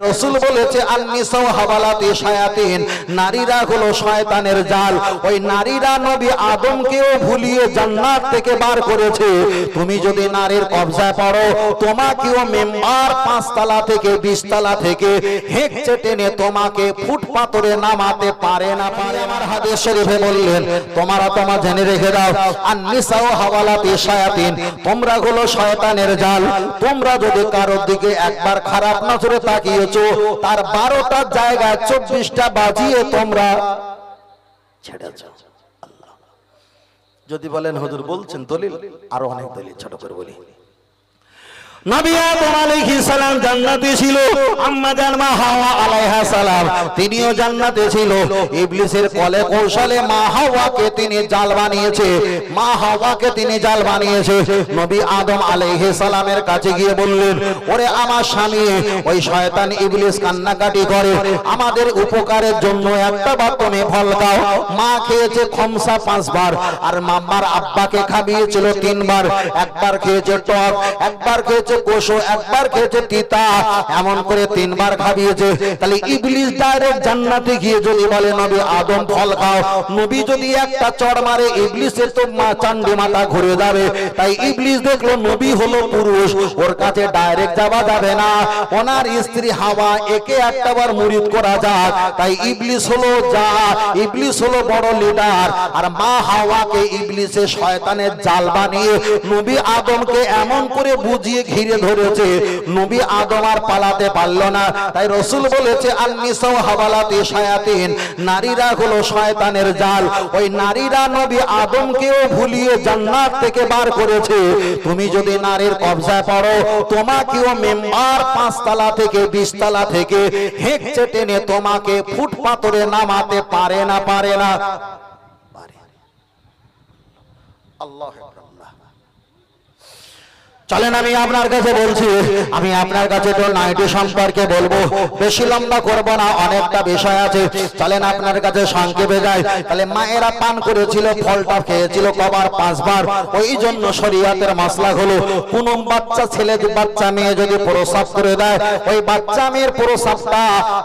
রসুল বলেছে নারীরা হলো শয়তানের জাল। ওই নারীরা নবী আদমকেও ভুলিয়ে জান্নাত থেকে বার করেছে। তুমি যদি নারীর কবজায় পড়ো, তোমাকেও মেম্বার পাঁচতলা থেকে, বিশতলা থেকে হেঁকচে টেনে তোমাকে ফুটপাতরে নামাতে পারে না। পারে আমার হাদিস শরীফে বললেন, তোমরা তোমার জেনে রেখে দাও আন্নিসাও হাওয়ালাতে শায়াতিন। তোমরা হলো শয়তানের জাল। তোমরা যদি কারোর দিকে একবার খারাপ নজরে তাকিয়েছো তার বারোটা জায়গায় চব্বিশটা বাজিয়ে তোমরা ছেড়েছ। যদি বলেন, হজুর, বলছেন দলিল? আরও অনেক দলিল, ছোট করে বলি নবী আদম আলাইহিস সালাম সালামের কাছে গিয়ে বললেন, ওরে আমার স্বামী, ওই শয়তান ইবলিস কান্নাকাটি করে। আমাদের উপকারের জন্য একটা বার তুমি মা খেয়েছে খমসা পাঁচবার, আর মাম্মার আব্বাকে খাবিয়েছিল তিনবার। একবার খেয়েছে টক, একবার খেয়েছে কোষো একবার খেয়েছে তিতা, এমন করে তিনবার খাবিয়েছে। তাহলে ইবলিস ডাইরেক্ট জান্নাতে গিয়ে যদি বলে, নবী আদম, ফল খাও। নবী যদি একটা চড় মারে, ইবলিসের তো মা চান্ডি মাথা ঘুরে যাবে। তাই ইবলিস দেখল নবী হলো পুরুষ, ওর কাছে ডাইরেক্ট যাওয়া যাবে না। ওনার স্ত্রী হাওয়া একে একটাবার মুরিদ করা যাক। তাই ইবলিস হলো যা, ইবলিস হলো বড় লিডার আর মা হাওয়াকে ইবলিসের শয়তানের জাল বানিয়ে নবী আদমকে এমন করে বুঝিয়ে ঘিরে ধরেছে। নবী আদম আর পালাতে পারল না। তাই রসুল বলেছে নারীরা হলো শয়তানের জাল। ওই নারীরা নবী আদমকেও ভুলিয়ে জান্নাত থেকে বার করেছে। তুমি যদি নারীর কবজায় পড়ো, তোমাকেও মেম্বার পাঁচতলা থেকে, বিশতলা থেকে হেঁকচে টেনে তোমাকে ফুটপাতরে নামাতে পারে না পারে না। আল্লাহ চলেন আমি আপনার কাছে বলছি, আমি আপনার কাছে তো নাইটি সম্পর্কে বলব। বেশি লম্বা করব না, অনেকটা বিষয় আছে। চলেন আপনার কাছে সংক্ষেপে যাই। তাহলে মায়েরা পান করেছিল, ফলটা খেয়েছিল কবার পাঁচবার। ওই জন্য শরীয়তের মশলা হলো, কোন বাচ্চা ছেলে, বাচ্চা মেয়ে যদি প্রসাব করে দেয়, ওই বাচ্চা মেয়ের প্রসাবটা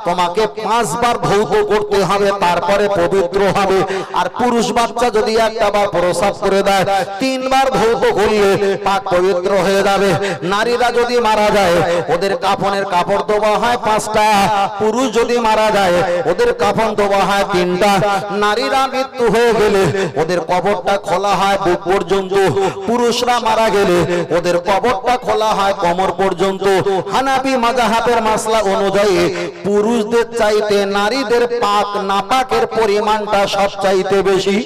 তোমাকে পাঁচবার ধৌত করতে হবে, তারপরে পবিত্র হবে। আর পুরুষ বাচ্চা যদি একটা বার প্রসাব করে দেয়, তিনবার ধৌত করলে পাক পবিত্র হয়ে যাবে। নারীরা যদি মারা যায়, ওদের কাফনের কাপড় দেওয়া হয় পাঁচটা, পুরুষ যদি মারা যায়, ওদের কাফন দেওয়া হয় তিনটা। নারীরা মৃত্যু হয়ে গেলে ওদের কবরটা খোলা হয় বুক পর্যন্ত। পুরুষরা মারা গেলে ওদের কবরটা খোলা হয় কোমর পর্যন্ত। হানাবি মাজাহাবের মাসলা অনুযায়ী পুরুষদের চাইতে নারীদের পাক, নাপাকের পরিমাণটা সব চাইতে বেশি।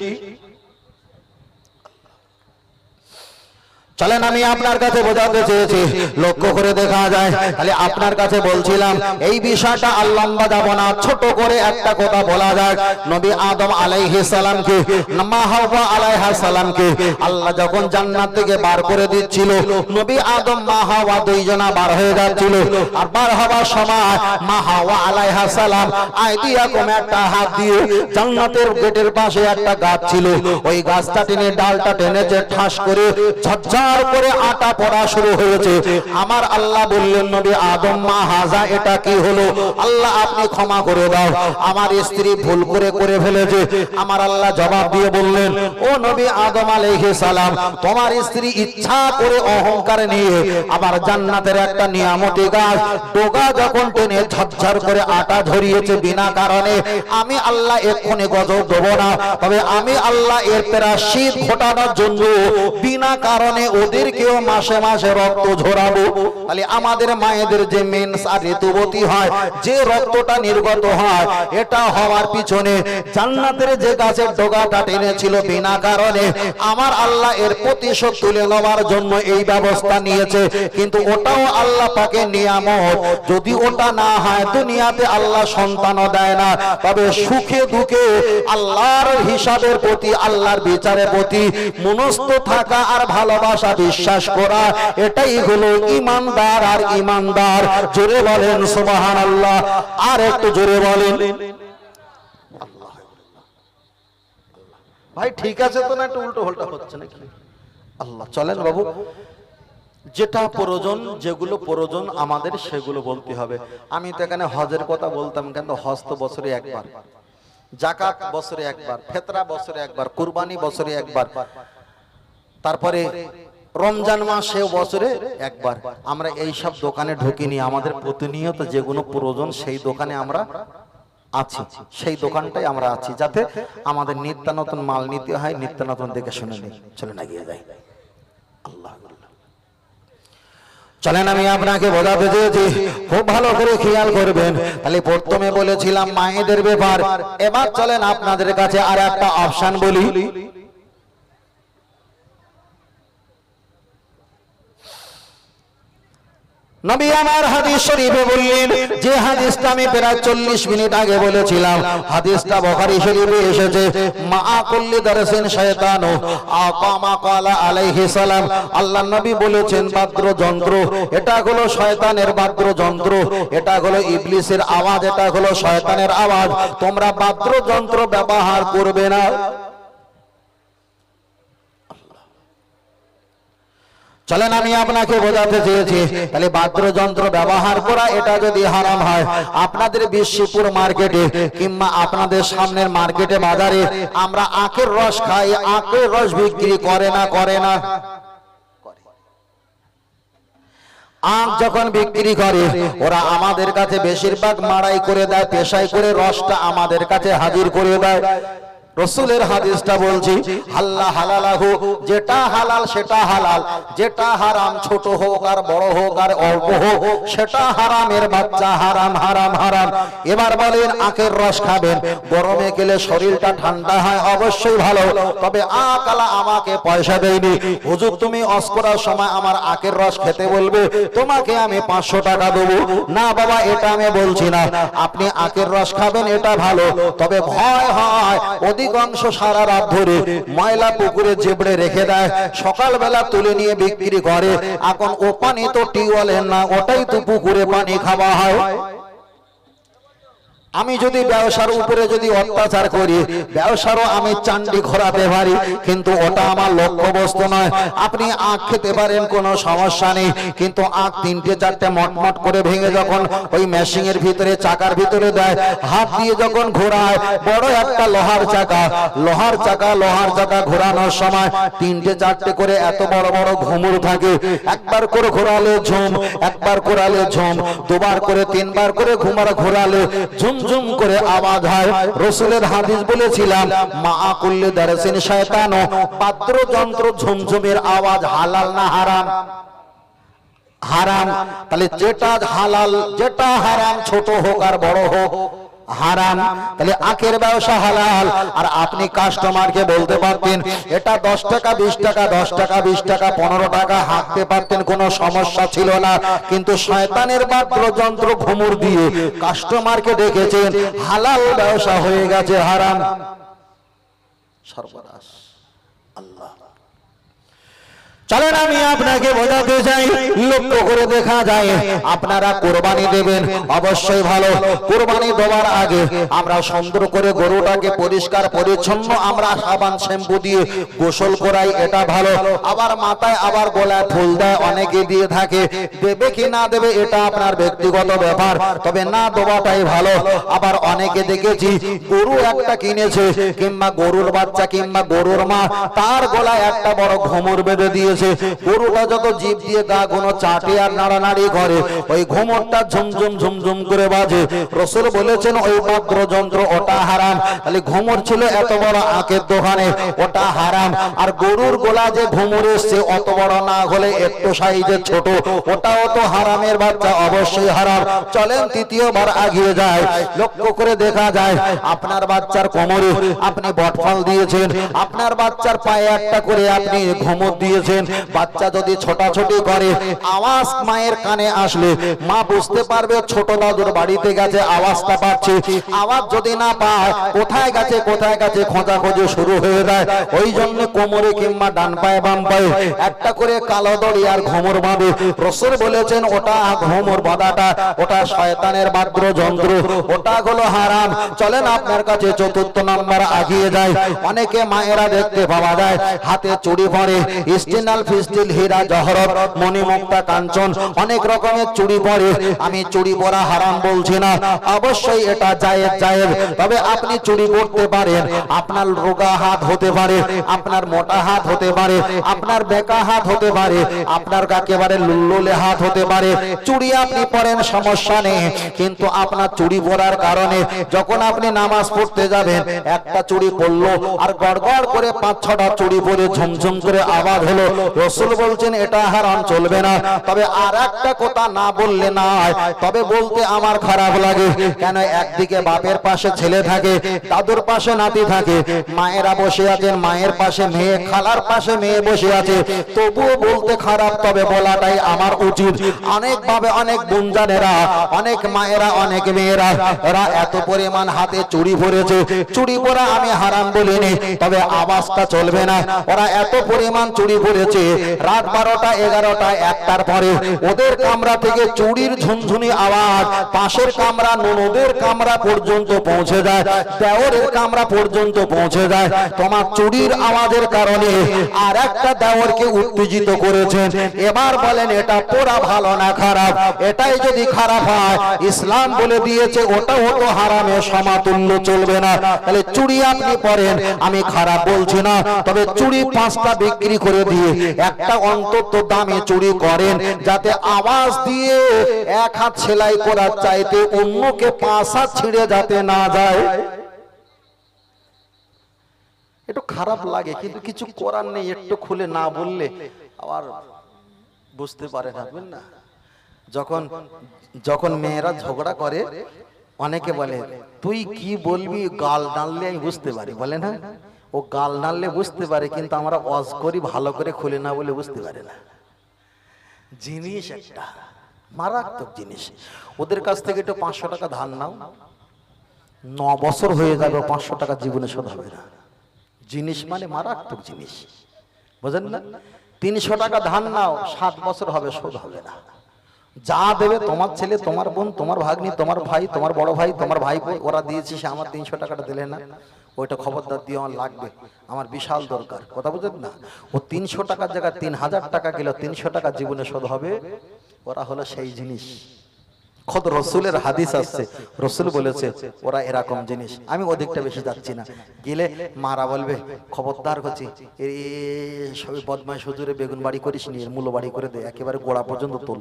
চলেন, আমি আপনার কাছে বোঝাতে চেয়েছি। লক্ষ্য করে দেখা যায়, তাহলে আপনার কাছে বলছিলাম, এই বিষয়টা আর লম্বা যাব না, ছোট করে একটা কথা বলা যাক নবী আদম আলাইহিস সালামকে আলাইহা সালামকে আল্লাহ যখন জান্নাত থেকে বার করে দিচ্ছিল, নবী আদম মা হাওয়া দুইজনা বার হয়ে যাচ্ছিল। আর বার হওয়ার সময় মা হাওয়া আলাইহা সালাম আইডিয়া কম একটা হাত দিয়ে জান্নাতের গেটের পাশে একটা গাছ ছিল। ওই গাছটা টেনে ডালটা টেনেছে, ঠাস করে ঝরঝর করে আটা পড়া শুরু হয়েছে। আমার আল্লাহ বললেন, নবী আদম, মা হাজা, এটা কি হলো? আল্লাহ, আপনি ক্ষমা করে দাও। আমার স্ত্রী ভুল করে করে ফেলেছে। আমার আল্লাহ জবাব দিয়ে বললেন, ও নবী আদম আলাইহিস সালাম, তোমার স্ত্রী ইচ্ছা করে অহংকার নিয়ে আবার জান্নাতের একটা নিয়ামতি গাছ, ডোগা যখন টেনে ঝরঝর করে আটা ধরিয়েছে বিনা কারণে, আমি আল্লাহ এক্ষুনি গজব দেব না। তবে আমি আল্লাহ এর পেরা শীত ঘটানোর জন্য বিনা কারণে ওদেরকেও মাসে মাসে রক্ত ঝরাবো। তাহলে আমাদের মায়েদের যে মেন্স আর ঋতুবতী হয়, যে রক্তটা নির্গত হয়, এটা হওয়ার পিছনে জান্নাতের যে গাছের ডোগাটা টেনেছিল বিনা কারণে আমার আল্লাহ এর প্রতিশোধ তুলে নেওয়ার জন্য এই ব্যবস্থা নিয়েছে। কিন্তু ওটাও আল্লাহ পাকে নিয়ামত। যদি ওটা না হয়, দুনিয়াতে আল্লাহ সন্তানও দেয় না। তবে সুখে দুঃখে আল্লাহর হিসাবের প্রতি, আল্লাহর বিচারের প্রতি মনস্থ থাকা আর ভালোবাসা বিশ্বাস করা, এটাই হলো ইমানদার আর ইমানদার। জোরে বলেন সুবাহান আল্লাহ আর একটু জোরে বলেন। ভাই, ঠিক আছে তো না, একটু উল্টো হল্টা হচ্ছে নাকি? আল্লাহ, চলেন বাবু। যেটা প্রয়োজন, যেগুলো প্রয়োজন আমাদের, সেগুলো বলতে হবে। আমি তো এখানে হজের কথা বলতাম কিন্তু হজ তো বছরে একবার। জাকাত বছরে একবার, ফেতরা বছরে একবার, কুরবানি বছরে একবার। তারপরে রমজান মাসে বছরে একবার। আমরা এই সব দোকানে ঢুকিনি, আমাদের প্রতিনিয়ত যেগুলো প্রয়োজন সেই দোকানে আমরা আছি, সেই দোকানটাই আমরা আছি, যাতে আমাদের নিত্য নতুন মাল নিতে হয়, নিত্য নতুন দেখে শুনে নিই। চলে না গিয়ে যাই। আল্লাহ। চলেন আমি আপনাকে বোঝাতে চেয়েছি, খুব ভালো করে খেয়াল করবেন। তাহলে প্রথমে বলেছিলাম মায়েদের ব্যাপার, এবার চলেন আপনাদের কাছে আর একটা অপশন বলি। নবী আমার হাদিস শরীফে বললেন, যে হাদিসটা আমি প্রায় চল্লিশ মিনিট আগে বলেছিলাম, হাদিসটা বখারি শরীফে এসেছে, মা আকামা কালা আলাইহি সালাম। নবী বলেছেন বাদ্র যন্ত্র এটা হলো শয়তানের বাদ্র যন্ত্র এটা হলো ইবলিসের আওয়াজ, এটা হলো শয়তানের আওয়াজ। তোমরা বাদ্র যন্ত্র ব্যবহার করবে না। চলেন, আমি আপনাকে বোঝাতে চেয়েছি। তাহলে বাদ্যযন্ত্র ব্যবহার করা, এটা যদি হারাম হয়, আপনাদের বিশ্বপুর মার্কেটে কিংবা আপনাদের সামনের মার্কেটে বাজারে আমরা আখের রস খাই, আখের রস বিক্রি করে না করে না। আখ যখন বিক্রি করে, ওরা আমাদের কাছে বেশিরভাগ মাড়াই করে দেয়, পেশাই করে রসটা আমাদের কাছে হাজির করে দেয়। রসুলের হাদিসটা বলছি, হাল্লা হালালাহু, যেটা হালাল সেটা হালাল, যেটা হারাম ছোট হোক আর বড় হোক আর অল্প হোক, সেটা হারামের বাচ্চা, হারাম হারাম হারাম। এবার বলেন, আখের রস খাবেন, গরমে গেলে শরীরটা ঠান্ডা হয়, অবশ্যই ভালো। তবে আকালা আমাকে পয়সা দেয়নি। হুজুর, তুমি অস করার সময় আমার আখের রস খেতে বলবে, তোমাকে আমি পাঁচশো টাকা দেবো। না বাবা, এটা আমি বলছি না। আপনি আখের রস খাবেন, এটা ভালো। তবে ভয় হয় অধিকাংশ সারা রাত ধরে ময়লা পুকুরে জেবড়ে রেখে দেয়, সকালবেলা তুলে নিয়ে বিক্রি করে। এখন ও পানি তো টিউবওয়েলের না, ওটাই তো পুকুরে পানি খাওয়া হয়। আমি যদি ব্যবসার উপরে যদি অত্যাচার করি, ব্যবসারও আমি চান্ডি ঘোরাতে পারি, কিন্তু ওটা আমার লক্ষ্য বস্তু নয়। আপনি আখ খেতে পারেন, কোনো সমস্যা নেই, কিন্তু আখ তিনটে চারটে মটমট করে ভেঙে যখন ওই মেশিং এর ভিতরে, চাকার ভিতরে দেয়, হাত দিয়ে যখন ঘোরায়, বড় একটা লোহার চাকা লোহার চাকা লোহার চাকা ঘোরানোর সময় তিনটে চারটে করে এত বড় বড় ঘুমুর থাকে। একবার করে ঘোরালে ঝুম, একবার ঘোরালে ঝুম, দুবার করে, তিনবার করে ঘুমার ঘোরালে ঝুম ঝুম করে আওয়াজ হয়। রসুলের হাদিস বলেছিলাম, মা করলে দারেছেন শয়তান। পাত্র যন্ত্র ঝুমঝুমের আওয়াজ হালাল না হারাম? হারাম। তাহলে যেটা হালাল, যেটা হারাম, ছোট হোক আর বড় হোক। হারাম। তাহলে আখের ব্যবসা হালাল। আর আপনি কাস্টমারকে বলতে পারতেন, এটা দশ টাকা, বিশ টাকা, দশ টাকা, বিশ টাকা, পনেরো টাকা হাঁকতে পারতেন, কোনো সমস্যা ছিল না। কিন্তু শয়তানের বাদ্র যন্ত্র ঘুমুর দিয়ে কাস্টমারকে ডেকেছেন, হালাল ব্যবসা হয়ে গেছে, হারাম। সর্বনাশ। আল্লাহ। চলেন আমি আপনাকে বোঝাতে চাই, লক্ষ্য করে দেখা যায়, আপনারা কোরবানি দেবেন। অবশ্যই ভালো, কোরবানি দেওয়ার আগে আমরা সুন্দর করে গরুটাকে পরিষ্কার, পরিচ্ছন্ন আমরা সাবান শ্যাম্পু দিয়ে গোসল করাই, এটা ভালো। আবার মাথায় আবার গলায় ফুল দেয়, অনেকে দিয়ে থাকে। দেবে কি না দেবে, এটা আপনার ব্যক্তিগত ব্যাপার। তবে না দেওয়াটাই ভালো। আবার অনেকে দেখেছি, গরু একটা কিনেছে, কিংবা গরুর বাচ্চা, কিংবা গরুর মা, তার গলায় একটা বড় ঘুমুর বেঁধে দিয়েছে। গরুটা যত জীব দিয়ে গা কোনো চাটে আর নাড়ানাড়ি করে, ওই ঘুমরটা ঝুমঝুম ঝুমঝুম করে বাজে। রসুল বলেছেন, ওই পাত্র যন্ত্র, ওটা হারাম। তাহলে ঘুমর ছিল এত বড় আঁকের দোকানে ওটা হারাম। আর গরুর গোলা যে ঘুমর এসছে, অত বড় না হলে একটু সাইজের ছোট, ওটাও তো হারামের বাচ্চা, অবশ্যই হারাম। চলেন, তৃতীয়বার আগিয়ে যায়। লক্ষ্য করে দেখা যায়, আপনার বাচ্চার কোমরে আপনি বটফল দিয়েছেন, আপনার বাচ্চার পায়ে একটা করে আপনি ঘুমর দিয়েছেন বাচ্চা যদি ছোটাছুটি করে, আওয়াজ মায়ের কানে আসলে, মা বুঝতে পারবে ছোট দাদুর বাড়িতে গেছে, আওয়াজটা পাচ্ছে। আওয়াজ যদি না পায়, কোথায় গেছে কোথায় গেছে, খোঁজাখুঁজি শুরু হয়ে যায়। ওই জন্য কোমরে কিংবা ডান পায়ে বাম পায়ে একটা করে কালো দড়ি আর ঘুমর বাঁধে। রসুল বলেছেন, ওটা ঘুমর বাঁধাটা, ওটা শয়তানের বাদ্র যন্ত্র ওটা হলো হারাম। চলেন আপনার কাছে চতুর্থ নাম্বার আগিয়ে যায় অনেকে মায়েরা দেখতে পাওয়া যায়, হাতে চুড়ি পরে, স্টিনাল ক্রিস্টাল ফিস্টিল হীরা জহরত মণিমুক্তা কাঞ্চন অনেক রকমের চুড়ি পরে। আমি চুড়ি পরা হারাম বলছি না। অবশ্যই এটা জায়েজ জায়েজ। তবে আপনি চুড়ি পরতে পারেন। আপনার রোগা হাত হতে পারে, আপনার মোটা হাত হতে পারে, আপনার বেকা হাত হতে পারে, আপনার একেবারে লুল্লুলে হাত হতে পারে। চুড়ি আপনি পরেন, সমস্যা নেই। কিন্তু আপনার চুড়ি পরার কারণে যখন আপনি নামাজ পড়তে যাবেন, একটা চুড়ি পরলো, আর গড়গড় করে পাঁচ ছটা চুড়ি পরে ঝুমঝুম করে আওয়াজ হলো রসুল বলছেন, এটা হারাম, চলবে না। তবে আর একটা কথা না বললে না হয় তবে বলতে আমার খারাপ লাগে। কেন একদিকে বাপের পাশে ছেলে থাকে, দাদুর পাশে নাতি থাকে, মায়েরা বসে আছেন, মায়ের পাশে মেয়ে, খালার পাশে মেয়ে বসে আছে। তবুও বলতে খারাপ, তবে বলাটাই আমার উচিত। অনেক ভাবে অনেক গুঞ্জানেরা, অনেক মায়েরা, অনেক মেয়েরা, এরা এত পরিমাণ হাতে চুড়ি পরেছে। চুড়ি পরা আমি হারাম বলিনি, তবে আওয়াজটা চলবে না। ওরা এত পরিমাণ চুড়ি পরেছে রাত বারোটা, এগারোটা, একটার পরে ওদের কামরা থেকে চুড়ির ঝুনঝুনি আওয়াজ, পাশের কামরা, ননদের কামরা পর্যন্ত পৌঁছে যায়, দেওরের কামরা পর্যন্ত পৌঁছে যায়। তোমার চুরির আওয়াজের কারণে আর একটা দেওরকে উত্তেজিত করেছেন এবার বলেন, এটা পোড়া ভালো না খারাপ? এটাই যদি খারাপ হয়, ইসলাম বলে দিয়েছে ওটা তো হারামে, সমাতুল্য চলবে না। তাহলে চুড়ি আপনি পরেন আমি খারাপ বলছি না। তবে চুড়ি পাঁচটা বিক্রি করে দিয়ে একটা অন্তত দামে চুরি করেন, যাতে আওয়াজ দিয়ে এক হাত সেলাই করার চাইতে অন্যকে হাত ছিঁড়ে যাতে না যায়। একটু খারাপ লাগে, কিন্তু কিছু করার নেই, একটু খুলে না বললে আবার বুঝতে পারে না না? যখন যখন মেয়েরা ঝগড়া করে, অনেকে বলে, তুই কি বলবি? গাল ডাললে আমি বুঝতে পারি। বলে না ও গাল ডাললে বুঝতে পারে, কিন্তু আমরা অজ করি, ভালো করে খুলে না বলে বুঝতে পারে না। জিনিস একটা, মারাত্মক জিনিস। ওদের কাছ থেকে একটু পাঁচশো টাকা ধার নাও। ন বছর হয়ে যাবে, পাঁচশো টাকা জীবনে শোধ হবে না। জিনিস মানে মারাত্মক জিনিস। বুঝেন না? তিনশো টাকা ধান নাও, সাত বছর হবে, শোধ হবে না। যা দেবে তোমার ছেলে, তোমার বোন, তোমার ভাগ্নি, তোমার ভাই, তোমার বড় ভাই, তোমার ভাই ওরা দিয়েছে, সে আমার তিনশো টাকাটা দিলে না। ওইটা খবরদার দিয়ে আমার লাগবে। আমার বিশাল দরকার। কথা বুঝেন না? ও তিনশো টাকার জায়গায় তিন হাজার টাকা গেল তিনশো টাকা জীবনে শোধ হবে? ওরা হলো সেই জিনিস। খোদ রসুলের হাদিস আসছে। রসুল বলেছে ওরা এরকম জিনিস। আমি ওদিকটা বেশি যাচ্ছি না। গেলে মারা বলবে খবরদার এ সবই বদমাই হুজুরে বেগুন বাড়ি করিস নি এর মূল্য বাড়ি করে দে একেবারে গোড়া পর্যন্ত তোল।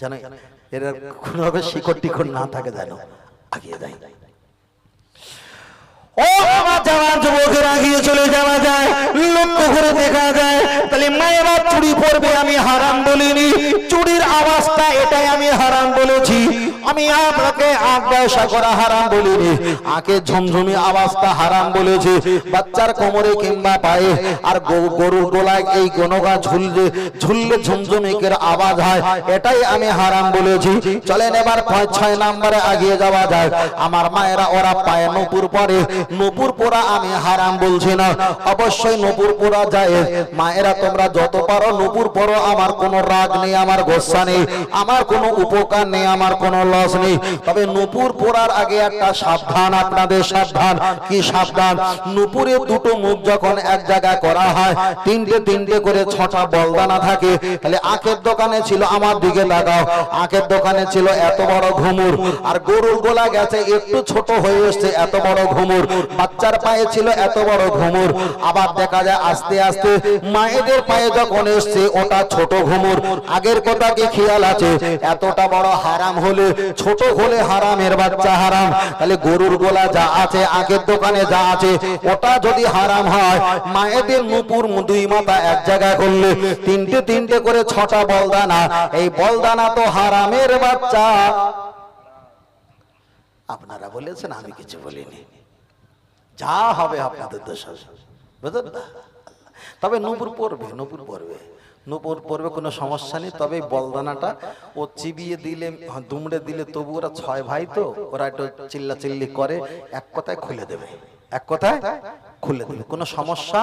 জানো এর কোনোভাবে শিকড় টিকড় না থাকে জানো আগিয়ে দেয় ও যুবকের আগিয়ে চলে যাওয়া যায়, লক্ষ্য করে দেখা যায়, তাহলে মায়েরা চুরি পরবে আমি হারাম বলিনি। চুরির আওয়াজটা এটাই আমি হারাম বলেছি আমি আপনাকে আখ ব্যবসা করা হারাম বলিনি। আকে ঝমঝমি আওয়াজটা হারাম বলেছি। বাচ্চার কোমরে কিংবা পায়ে। আর গরুর গোলায় এই গনগা ঝুললে ঝুললে ঝমঝমিকের আওয়াজ হয়। এটাই আমি হারাম বলেছি। চলেন এবার পাঁচ, ছয় নম্বরে আগিয়ে যাওয়া যায় আমার মায়েরা, ওরা পায়ে নপুর পরে। নপুর পোড়া আমি হারাম বলছি না। অবশ্যই নপুর পোড়া যায়। মায়েরা, তোমরা যত পারো নপুর পরো। আমার কোনো রাগ নেই, আমার গোসা নেই। আমার কোনো উপকার নেই, আমার কোনো তবে নপুর পোড়ার আগে একটা সাবধান, আপনাদের সাবধান। কি সাবধান? নুপুরে দুটো মুখ যখন এক জায়গায় করা হয়, তিনটে তিনটে করে ছটা বলদানা থাকে। তাহলে আখের দোকানে ছিল, আমার দিকে লাগাও। আখের দোকানে ছিল এত বড় ঘুমুর। আর গরুর গোলা গেছে, একটু ছোট হয়ে এসছে এত বড় ঘুমুর। বাচ্চার পায়ে ছিল এত বড় ঘুমুর। আবার দেখা যায় আস্তে আস্তে মায়েদের পায়ে যখন এসছে, ওটা ছোট ঘুমুর। আগের কথা কি খেয়াল আছে? এতটা বড় হারাম হলে ছোট হলে হারামের বাচ্চা হারাম। তাহলে গরুর গোলা যা আছে, আগের দোকানে যা আছে, ওটা যদি হারাম হয়, মায়েদের নুপুর দুই মাথা এক জায়গায় করলে তিনটে তিনটে করে ছটা বলদানা। এই বলদানা তো হারামের বাচ্চা। আপনারা বলেছেন, আমি কিছু বলিনি। যা হবে আপনাদের দোষ বুঝলেন তবে নুপুর পড়বে নুপুর পড়বে। নুপুর পড়বে কোনো সমস্যা নেই তবে বলদানাটা ও চিবিয়ে দিলে হ্যাঁ, দুমড়ে দিলে তবু ওরা ছয় ভাই তো ওরা একটু চিল্লা চিল্লি করে এক কথায় খুলে দেবে এক কথায় খুলে দেবে কোনো সমস্যা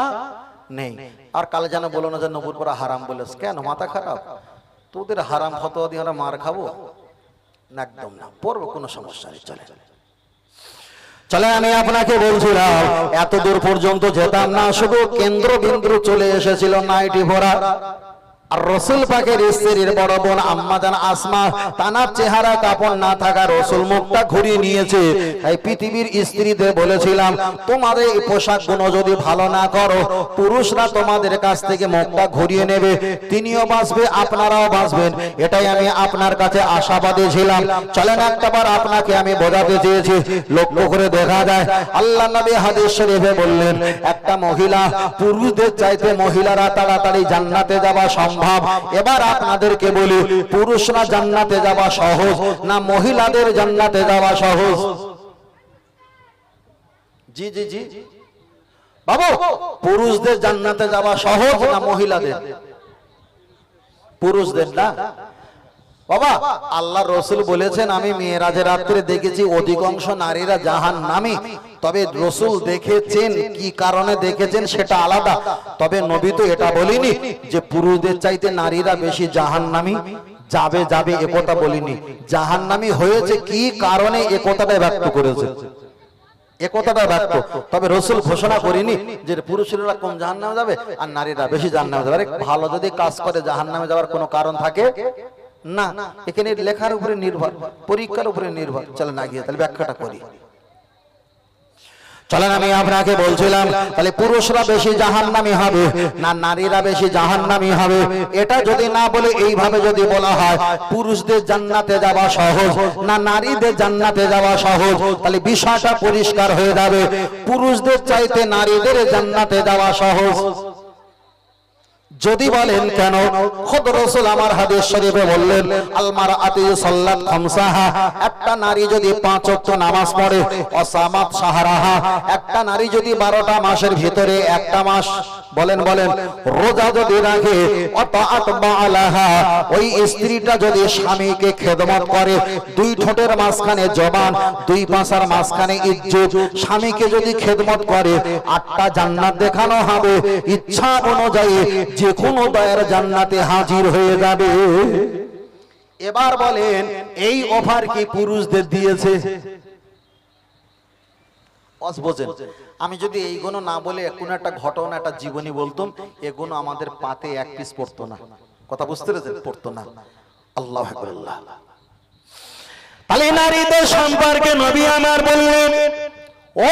নেই। আর কালে যেন বলো না যে নপুর পরা হারাম বলেছ কেন? মাথা খারাপ? তোদের হারাম ফতোয়া দিয়ে আমরা মার খাব? না একদম না পড়ব কোনো সমস্যা নেই চলে চলে চলে আমি আপনাকে বলছিলাম এত দূর পর্যন্ত যেতাম না শুধু কেন্দ্রবিন্দু চলে এসেছিল নাইটি ভরা তিনিও বাঁচবে, আপনারাও বাঁচবেন। এটাই আমি আপনার কাছে আশাবাদী ছিলাম। চলেন একটাবার আপনাকে আমি বোঝাতে চেয়েছি। লক্ষ্য করে দেখা যায়, আল্লাহ নবী বললেন, একটা মহিলা, পুরুষদের চাইতে মহিলারা তাড়াতাড়ি জান্নাতে যাওয়া সম্ভব এবার আপনাদেরকে বলি, পুরুষরা জান্নাতে যাওয়া সহজ না মহিলাদের জান্নাতে যাওয়া সহজ? জি জি জি। বাবু, পুরুষদের জান্নাতে যাওয়া সহজ না মহিলাদের? পুরুষদের না? বাবা, আল্লাহ রসুল বলেছেন, আমি মেয়েরাজের রাত্রে দেখেছি অধিকাংশ নারীরা জাহান নামি তবে রসুল দেখেছেন কি কারণে দেখেছেন সেটা আলাদা। তবে নবী তো এটা বলিনি যে পুরুষদের চাইতে নারীরা বেশি জাহান নামি যাবে যাবে একথা বলিনি। জাহান নামি হয়েছে কি কারণে একথাটা ব্যক্ত করেছে? একথাটা ব্যক্ত। তবে রসুল ঘোষণা করিনি যে পুরুষেরা কম জাহান নামে যাবে আর নারীরা বেশি জাহান নামে যাবে ভালো যদি কাজ করে জাহান নামে যাওয়ার কোনো কারণ থাকে? না এখানে লেখার উপরে নির্ভর। পরীক্ষার উপরে নির্ভর। চলে না গিয়ে তাহলে ব্যাখ্যাটা করি। চলেন আমি আপনাকে বলছিলাম, তাহলে পুরুষরা বেশি জাহান্নামি হবে, না নারীরা বেশি জাহান্নামি হবে? এটা যদি না বলে এইভাবে যদি বলা হয়, পুরুষদের জান্নাতে যাওয়া সহজ, না নারীদের জান্নাতে যাওয়া সহজ? তাহলে বিষয়টা পরিষ্কার হয়ে যাবে। পুরুষদের চাইতে নারীদের জান্নাতে যাওয়া সহজ। যদি বলেন কেন? খোদ রসুল আমার হাদিস শরীফে বললেন আলমার আতি সাল্লাত খামসাহা। একটা নারী যদি পাঁচ ওয়াক্ত নামাজ পড়ে অসামাত সাহারাহা একটা নারী যদি 12টা মাসের ভিতরে একটা মাস বলেন বলেন রোজা যদি রাখে অতাআত বালাহা ওই স্ত্রীটা যদি স্বামীকে খেদমত করে দুই ঠোঁটের মাঝখানে জবান দুই পাশার মাঝখানে ইজ্জত স্বামীকে যদি খেদমত করে আটটা জান্নাত দেখানো হবে। ইচ্ছা অনুযায়ী যে কোনো দয়ার জান্নাতে হাজির হয়ে যাবে। এবার বলেন, এই অফার কি পুরুষদের দিয়েছে? আমি যদি এইগুলো না বলে কোনো একটা ঘটনা, একটা জীবনী বলতাম এগুলো আমাদের পাতে এক পিস পড়তো না। কথা বুঝতে পেরেছেন? পড়তো না। আল্লাহ তাহলে নারীদের সম্পর্কে নবী আমার বললেন, ও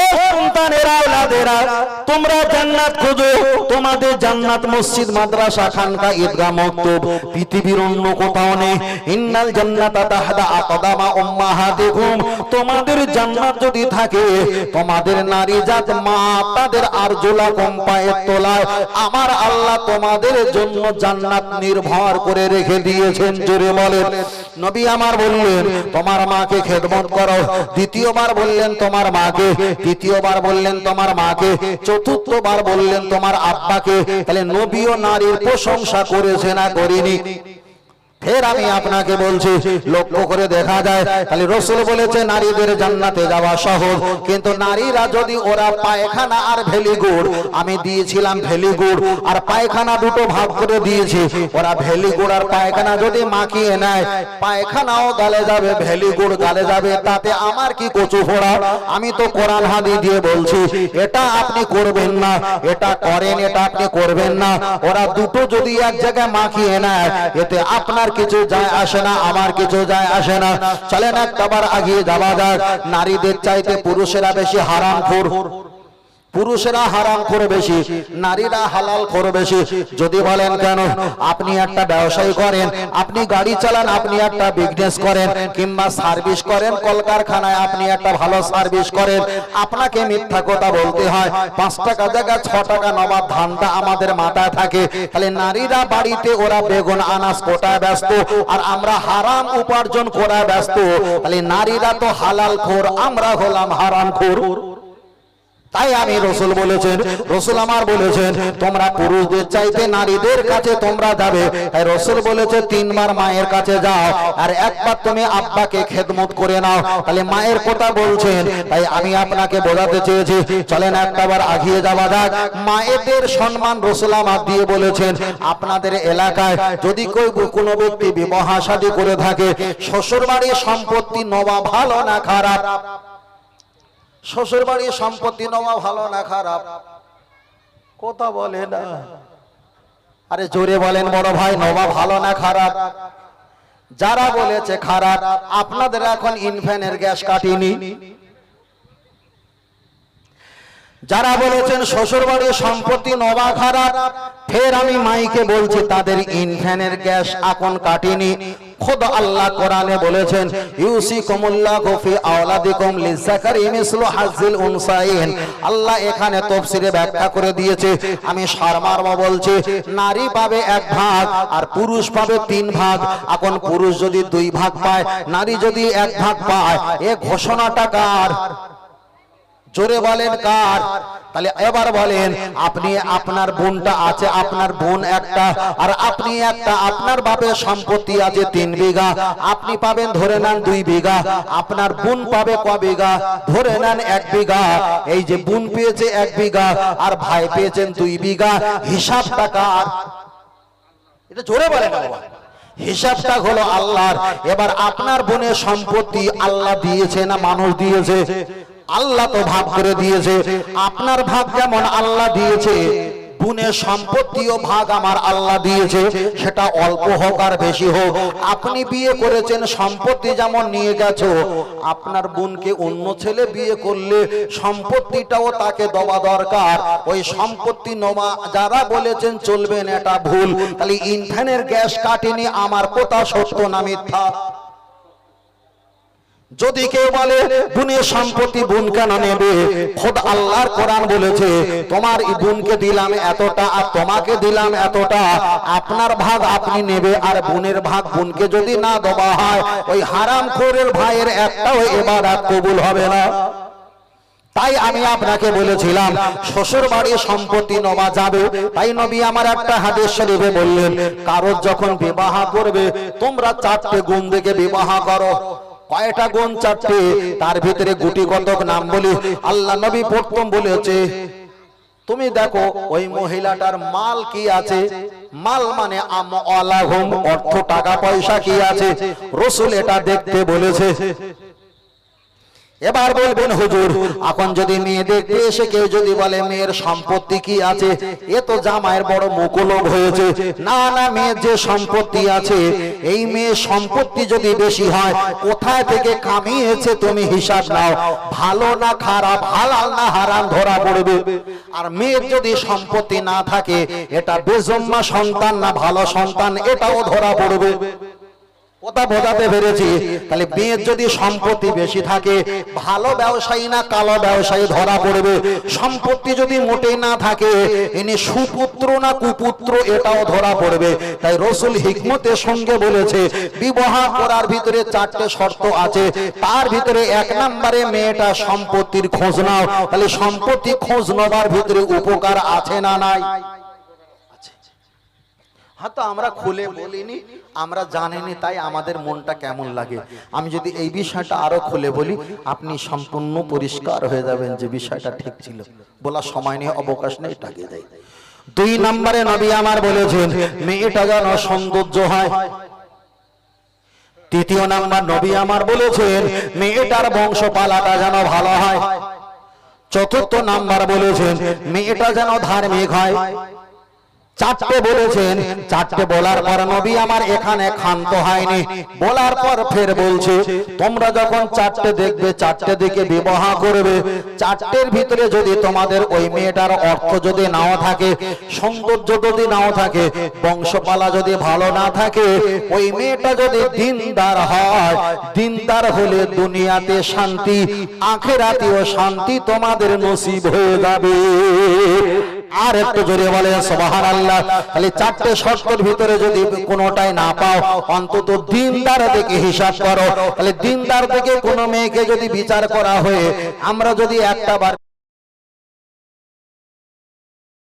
তোমাদের জান্নাত যদি থাকে, তোমাদের নারী জাত মা, তাদের আরজুলা কম পায়ের তোলায়, আমার আল্লাহ তোমাদের জন্য জান্নাত নির্ভর করে রেখে দিয়েছেন, জোরে বলেন। নবী আমার বললেন, তোমার মাকে খেদমত করো। দ্বিতীয়বার বললেন, তোমার মাকে। তৃতীয়বার বললেন তোমার মাকে, চতুর্থবার বললেন তোমার আব্বাকে, তাহলে নবী ও নারীর প্রশংসা করেছে না করিনি? ফের আমি আপনাকে বলছি, লক্ষ্য করে দেখা যায় তাহলে রসুল বলেছে, নারীদের জান্নাতে যাওয়া সহজ। কিন্তু নারীরা যদি ওরা পায়খানা আর ভেলিগুড়, আমি দিয়েছিলাম ভেলিগুড়, আর পায়খানা দুটো ভাগ করে দিয়েছি। ওরা ভেলিগুড় আর পায়খানা যদি মাখিয়ে নেয়, পায়খানাও গালে যাবে, ভেলিগুড় গালে যাবে। তাতে আমার কি কচু ফোড়া? আমি তো কোরআন হাদি দিয়ে বলছি, এটা আপনি করবেন না, এটা করেন, এটা আপনি করবেন না। ওরা দুটো যদি এক জায়গায় মাখিয়ে নেয়, এতে আপনার কিছু যায় আসে না, আমার কিছু যায় আসে না। চলেন একটাবার আগিয়ে যাওয়া যাক। নারীদের চাইতে পুরুষেরা বেশি হারাম খোর পুরুষেরা হারাম করে বেশি, নারীরা হালাল করে বেশি। যদি বলেন কেন? আপনি একটা ব্যবসায়ী করেন, আপনি গাড়ি চালান, আপনি একটা বিজনেস করেন, কিংবা সার্ভিস করেন, কলকারখানায় আপনি একটা ভালো সার্ভিস করেন, আপনাকে মিথ্যা কথা বলতে হয়। পাঁচ টাকা জায়গা, ছ টাকা নবাব ধানটা আমাদের মাথায় থাকে। তাহলে নারীরা বাড়িতে ওরা বেগুন, আনাজ কোটায় ব্যস্ত, আর আমরা হারাম উপার্জন করায় ব্যস্ত। তাহলে নারীরা তো হালাল খোর, আমরা হলাম হারাম খোর। তাই আমি রসুল বলেছেন, রসুল আমার বলেছেন, তোমরা পুরুষদের চাইতে নারীদের কাছে তোমরা যাবে। তাই রসুল বলেছে, তিনবার মায়ের কাছে যাও, আর একবার তুমি আব্বাকে খেদমত করে নাও। তাহলে মায়ের কথা বলছেন, তাই আমি আপনাকে বোঝাতে চেয়েছি, চলেন একটাবার আগিয়ে যাওয়া যাক। মায়েদের সম্মান রসুল আমার দিয়ে বলেছেন, আপনাদের এলাকায় যদি কেউ কোনো ব্যক্তি বিবাহ করে থাকে শ্বশুর বাড়ির সম্পত্তি নবা ভালো না, খারাপ। শ্বশুর বাড়ির সম্পত্তি নেওয়া ভালো না খারাপ? কথা বলে না। আরে জোরে বলেন বড় ভাই নবা ভালো না খারাপ? যারা বলেছে খারাপ, আপনাদের এখন ইনফ্যানের গ্যাস কাটিনি। যারা বলেছেন শ্বশুর বাড়ির সম্পত্তি নবা খারাপ ফের আমি মাইকে বলছি, তাদের ইনফ্যানের গ্যাস এখন কাটিনি। খোদ আল্লাহ কোরআনে বলেছেন ইউসি কমুল্লাহ গফি আওলাদিকুম লিজাকারি মিসলু হাজ্জিল উনসাইন। আল্লাহ এখানে তফসিরে ব্যাখ্যা করে দিয়েছে, আমি সারমার্ম বলছি, নারী পাবে এক ভাগ আর পুরুষ পাবে তিন ভাগ। এখন পুরুষ যদি দুই ভাগ পায়, নারী যদি এক ভাগ পায়, এ ঘোষণাটা কার? জোরে বলেন কার? তাহলে এবার বলেন, আপনি আপনার বোনটা আছে, আপনার বোন একটা, আর আপনি একটা, আপনার বাপের সম্পত্তি আছে তিন বিঘা। আপনি পাবেন, ধরে নেন, দুই বিঘা। আপনার বোন পাবে ক বিঘা? ধরে নেন, এক বিঘা। এই যে বোন পেয়েছে এক বিঘা, আর ভাই পেয়েছেন দুই বিঘা। হিসাবটা কার? এটা জোরে বলেন হিসাবটা হলো আল্লাহর। এবার আপনার বোনের সম্পত্তি আল্লাহ দিয়েছে না মানুষ দিয়েছে? আল্লাহ তো ভাগ করে দিয়েছে। আপনার ভাগ যেমন আল্লাহ দিয়েছে বোনের সম্পত্তিও ভাগ আমার আল্লাহ দিয়েছে। সেটা অল্প হোক আর বেশি হোক। আপনি বিয়ে করেছেন, সম্পত্তি যেমন নিয়ে গেছো, আপনার বোনকে অন্য ছেলে বিয়ে করলে সম্পত্তিটাও তাকে দেওয়া দরকার। ওই সম্পত্তি নমা যারা বলেছেন চলবেন এটা ভুল। তাহলে ইনফ্যানের গ্যাস কাটেনি, আমার কথা সত্য না মিথ্যা? যদি কেউ বলে বোনের সম্পত্তি বোন কেন নেবে? খোদ আল্লাহর কোরআন বলেছে, তোমার এই বোনকে দিলাম এতটা আর তোমাকে দিলাম এতটা। আপনার ভাগ আপনি নেবে আর বোনের ভাগ বোনকে যদি না দেওয়া হয়, ওই হারাম খোরের ভাইয়ের একটাও এবার কবুল হবে না। তাই আমি আপনাকে বলেছিলাম, শ্বশুর বাড়ির সম্পত্তি নবা যাবে। তাই নবী আমার একটা হাদিস শরীফে বললেন, কারোর যখন বিবাহ করবে, তোমরা চারটে গুণ দেখে বিবাহ করো। কয়টা গুণ চারটে? তার ভিতরে গুটি কতক নাম বলি? আল্লাহ নবী প্রথম বলেছে তুমি দেখো ওই মহিলাটার মাল কি আছে? মাল মানে অর্থ টাকা পয়সা কি আছে? রসুল এটা দেখতে বলেছে এবার বলবেন হুজুর, এখন যদি মেয়ে দেখতে এসে কেউ যদি বলে, মেয়ের সম্পত্তি কি আছে? এ তো জামাইয়ের বড় মুকুলব হয়েছে। না না, মেয়ের যে সম্পত্তি আছে, এই মেয়ের সম্পত্তি যদি বেশি হয়, কোথায় থেকে কামিয়েছে তুমি হিসাব নাও। ভালো না খারাপ, হালাল না হারাম ধরা পড়বে। আর মেয়ের যদি সম্পত্তি না থাকে, এটা বেজম্মা সন্তান না ভালো সন্তান, এটাও ধরা পড়বে। কথা বোঝাতে পেরেছি। তাহলে মেয়ের যদি সম্পত্তি বেশি থাকে ভালো ব্যবসায়ী না কালো ব্যবসায়ী ধরা পড়বে। সম্পত্তি যদি মোটেই না থাকে ইনি সুপুত্র না কুপুত্র এটাও ধরা পড়বে। তাই রসুল হিকমতের সঙ্গে বলেছে বিবাহ করার ভিতরে চারটে শর্ত আছে। তার ভিতরে এক নম্বরে মেয়েটা সম্পত্তির খোঁজ নাও। তাহলে সম্পত্তি খোঁজ নেবার ভিতরে উপকার আছে না নাই? হয়তো আমরা খুলে বলিনি, আমরা জানিনি, তাই আমাদের মনটা কেমন লাগে। আমি যদি এই বিষয়টা আরও খুলে বলি, আপনি সম্পূর্ণ পরিষ্কার হয়ে যাবেন যে বিষয়টা ঠিক ছিল। বলার সময় নিয়ে অবকাশ নেই টাকে দেয় দুই নম্বরে নবী আমার বলেছেন, মেয়েটা যেন সৌন্দর্য হয়। তৃতীয় নাম্বার নবী আমার বলেছেন, মেয়েটার বংশ পালাটা যেন ভালো হয়। চতুর্থ নাম্বার বলেছেন, মেয়েটা যেন ধার্মিক হয়। চারটে বলেছেন চারটে বলার পর নবী আমার এখানে ক্ষান্ত হয়নি। বলার পর ফের বলছে তোমরা যখন চারটে দেখবে চারটে দিকে বিবাহ করবে। চারটের ভিতরে যদি তোমাদের ওই মেয়েটার অর্থ যদি নাও থাকে সৌন্দর্য যদি নাও থাকে বংশপালা যদি ভালো না থাকে ওই মেয়েটা যদি দিনদার হয় দিনদার হলে দুনিয়াতে শান্তি আখেরাতেও শান্তি তোমাদের নসিব হয়ে যাবে। আর একটু জোরে বলে সবাহার আল্লাহ তাহলে চারটে শর্তের ভিতরে যদি কোনোটাই না পাও, অন্তত দিনদার থেকে হিসাব করো। তাহলে দিনদার থেকে কোনো মেয়েকে যদি বিচার করা হয়ে, আমরা যদি একটা বার